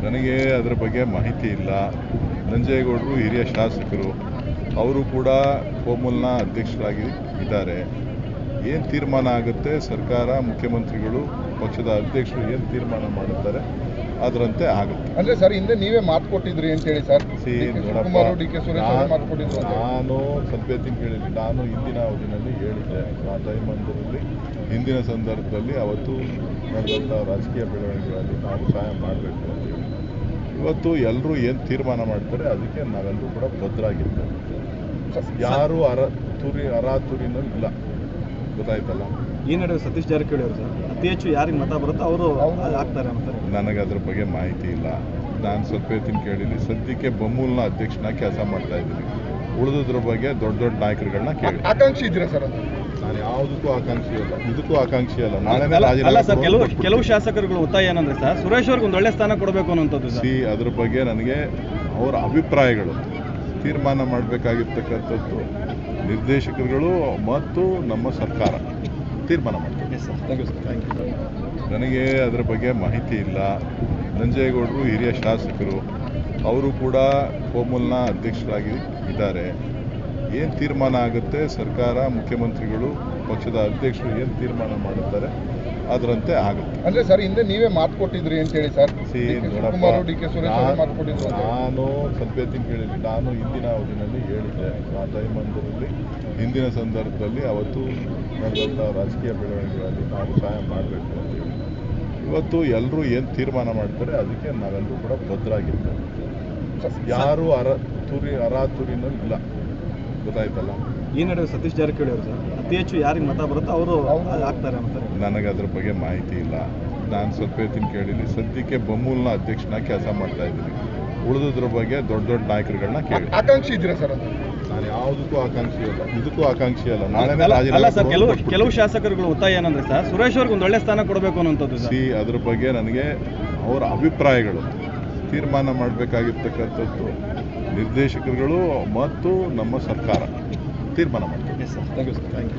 ನನಗೆ ಅದರ ಬಗ್ಗೆ ಮಾಹಿತಿ ಇಲ್ಲ. ನಂಜೇಗೌಡರು ಹಿರಿಯ ಶಾಸಕರು, ಅವರು ಕೂಡ ಕೋಮಲ್ನ ಅಧ್ಯಕ್ಷರಾಗಿ ಇದ್ದಾರೆ. ಏನು ತೀರ್ಮಾನ ಆಗುತ್ತೆ? ಸರ್ಕಾರ, ಮುಖ್ಯಮಂತ್ರಿಗಳು, ಪಕ್ಷದ ಅಧ್ಯಕ್ಷರು ಏನು ತೀರ್ಮಾನ ಮಾಡುತ್ತಾರೆ? ಅದರಂತೆ ಆಗುತ್ತೆ. ಅಂದ್ರೆ ಸರ್ ಹಿಂದೆ ನೀವೇ ಮಾತು ಕೊಟ್ಟಿದ್ರಿ ಅಂತ ಹೇಳಿ sir. C D K Suresh ಮಾತು ಕೊಟ್ಟಿದ್ರು ನಾನು ಸ್ವಲ್ಪ ಕೇಳಿಲ್ಲ ನಾನು ಹಿಂದಿನ ಅವಧಿನಲ್ಲಿ ಹೇಳಿದ್ದೆ. ಆ ಟೈಮಂದರಲ್ಲಿ ಹಿಂದಿನ ಸಂದರ್ಭದಲ್ಲಿ ಅವತ್ತು ನಡೆದಂಥ ರಾಜಕೀಯ ಬೆಳವಣಿಗೆಗಳಲ್ಲಿ ನಾವು ಸಹಾಯ ಮಾಡಬೇಕು ಅಂತೇಳಿ ಇವತ್ತು ಎಲ್ಲರೂ ಏನು ತೀರ್ಮಾನ ಮಾಡ್ತಾರೆ ಅದಕ್ಕೆ ನಾವೆಲ್ಲರೂ ಕೂಡ ಭದ್ರಾಗಿರ್ತೇವೆ ಯಾರು ಅರ ತುರಿ ಅರಾತುರಿನೂ ಇಲ್ಲ ಗೊತ್ತಾಯ್ತಲ್ಲ. ಈ ನಡುವೆ ಸತೀಶ್ ಜಾರಕಿಹೊಳಿ ಅವರು ಸರ್ ಅತಿ ಹೆಚ್ಚು ಯಾರಿಗೆ ಮತ ಬರುತ್ತೋ ಅವರು ಆಗ್ತಾರೆ ಅಂತಾರೆ. ನನಗೆ ಅದ್ರ ಬಗ್ಗೆ ಮಾಹಿತಿ ಇಲ್ಲ. ನಾನು ಸ್ವಲ್ಪ ಹೊತ್ತಿನ ಕೇಳಿದ್ದೀನಿ. ಸದ್ಯಕ್ಕೆ ಬೊಮ್ಮೂಲ್ನ ಅಧ್ಯಕ್ಷನ ಕೆಲಸ ಮಾಡ್ತಾ ಇದ್ದೀನಿ. ಉಳಿದ್ರ ಬಗ್ಗೆ ದೊಡ್ಡ ದೊಡ್ಡ ನಾಯಕರುಗಳನ್ನ ಕೇಳಿ. ಆಕಾಂಕ್ಷಿ ಇದ್ದೀರಾ ಸರ್ ಅಂತ? ನಾನು ಯಾವುದಕ್ಕೂ ಆಕಾಂಕ್ಷಿ ಅಲ್ಲ ಇದಕ್ಕೂ ಆಕಾಂಕ್ಷಿ ಅಲ್ಲ. ನಾಳೆ ಸರ್ ಕೆಲವು ಕೆಲವು ಶಾಸಕರುಗಳು ಒತ್ತಾಯ ಏನಂದ್ರೆ ಸರ್ ಸುರೇಶ್ ಅವ್ರಿಗೆ ಒಂದು ಒಳ್ಳೆ ಸ್ಥಾನ ಕೊಡಬೇಕು ಅನ್ನೋಂಥದ್ದು ಸರ್. ಸಿ ಅದ್ರ ಬಗ್ಗೆ ನನಗೆ ಅವರ ಅಭಿಪ್ರಾಯಗಳು. ತೀರ್ಮಾನ ಮಾಡಬೇಕಾಗಿರ್ತಕ್ಕಂಥದ್ದು. ನಿರ್ದೇಶಕರುಗಳು ಮತ್ತು ನಮ್ಮ ಸರ್ಕಾರ ತೀರ್ಮಾನ ಮಾಡ್ತಾರೆ thank you sir thank you ನನಗೆ ಅದರ ಬಗ್ಗೆ ಮಾಹಿತಿ ಇಲ್ಲ. ನಂಜೇಗೌಡರು ಹಿರಿಯ ಶಾಸಕರು ಅವರು ಕೂಡ ಕೋಮಲ್ನ ಅಧ್ಯಕ್ಷರಾಗಿ ಇದ್ದಾರೆ. ಏನು ತೀರ್ಮಾನ ಆಗುತ್ತೆ? ಸರ್ಕಾರ ಮುಖ್ಯಮಂತ್ರಿಗಳು ಪಕ್ಷದ ಅಧ್ಯಕ್ಷರು ಏನು ತೀರ್ಮಾನ ಮಾಡುತ್ತಾರೆ? ಅದರಂತೆ ಆಗುತ್ತೆ. ಅಂದ್ರೆ ಸರ್ ಹಿಂದೆ ನೀವೇ ಮಾತು ಕೊಟ್ಟಿದ್ರಿ ಅಂತ ಹೇಳಿ sir. C D K Suresh ಮಾತು ಕೊಟ್ಟಿದ್ರು ನಾನು ಸ್ವಲ್ಪ ನಾನು ಹಿಂದಿನ ಅವಧಿನಲ್ಲಿ ಹೇಳಿದ್ದೆ. ಆ ಟೈಮಂದರಲ್ಲಿ ಹಿಂದಿನ ಸಂದರ್ಭದಲ್ಲಿ ಅವತ್ತು ನಡೆದಂಥ ರಾಜಕೀಯ ಬೆಳವಣಿಗೆಗಳಲ್ಲಿ ನಾವು ಸಹಾಯ ಮಾಡಬೇಕು ಅಂತೇಳಿ ಇವತ್ತು ಎಲ್ಲರೂ ಏನು ತೀರ್ಮಾನ ಮಾಡ್ತಾರೆ ಅದಕ್ಕೆ ನಾವೆಲ್ಲರೂ ಕೂಡ ಭದ್ರಾಗಿರ್ತೇವೆ. ಯಾರು ಅರ ತುರಿ ಅರಾತುರಿನೂ ಇಲ್ಲ. ಗೊತ್ತಾಯ್ತಲ್ಲ. ಈ ನಡುವೆ ಸತೀಶ್ ಜಾರಕಿಹೊಳಿ ಅವರು ಸರ್ ಅತಿ ಹೆಚ್ಚು ಯಾರಿಗೆ ಮತ ಬರುತ್ತೋ ಅವರು ಆಗ್ತಾರೆ ಅಂತಾರೆ. ನನಗೆ ಅದ್ರ ಬಗ್ಗೆ ಮಾಹಿತಿ ಇಲ್ಲ. ನಾನು ಸ್ವಲ್ಪ ಹೇಳ್ತೀನಿ ಕೇಳಿಲ್ಲ ಸದ್ಯಕ್ಕೆ ಬೊಮ್ಮೂಲ್ನ ಅಧ್ಯಕ್ಷನ ಕೆಲಸ ಮಾಡ್ತಾ ಇದ್ದೀನಿ. ಉಳಿದ್ರ ಬಗ್ಗೆ ದೊಡ್ಡ ದೊಡ್ಡ ನಾಯಕರುಗಳನ್ನ ಕೇಳಿ. ಆಕಾಂಕ್ಷಿ ಇದ್ದೀರಾ ಸರ್ ಅಂತ ನಾನು ಯಾವುದಕ್ಕೂ ಆಕಾಂಕ್ಷಿ ಅಲ್ಲ ಇದಕ್ಕೂ ಆಕಾಂಕ್ಷಿ ಅಲ್ಲ. ನಾಳೆ ಅಲ್ಲ ಅಲ್ಲ ಸರ್ ಕೆಲವು ಕೆಲವು ಶಾಸಕರುಗಳು ಒತ್ತಾಯ ಏನಂದ್ರೆ ಸರ್ ಸುರೇಶ್ ಅವ್ರಿಗೆ ಒಂದು ಒಳ್ಳೆ ಸ್ಥಾನ ಕೊಡಬೇಕು ಅನ್ನೋಂಥದ್ದು ಸರ್. ಸಿ ಅದ್ರ ಬಗ್ಗೆ ನನಗೆ ಅವರ ಅಭಿಪ್ರಾಯಗಳು ತೀರ್ಮಾನ ಮಾಡಬೇಕಾಗಿರ್ತಕ್ಕಂಥದ್ದು. ನಿರ್ದೇಶಕರುಗಳು ಮತ್ತು ನಮ್ಮ ಸರ್ಕಾರ ತೀರ್ಮಾನ ಮಾಡ್ತೀವಿ. Thank you sir thank you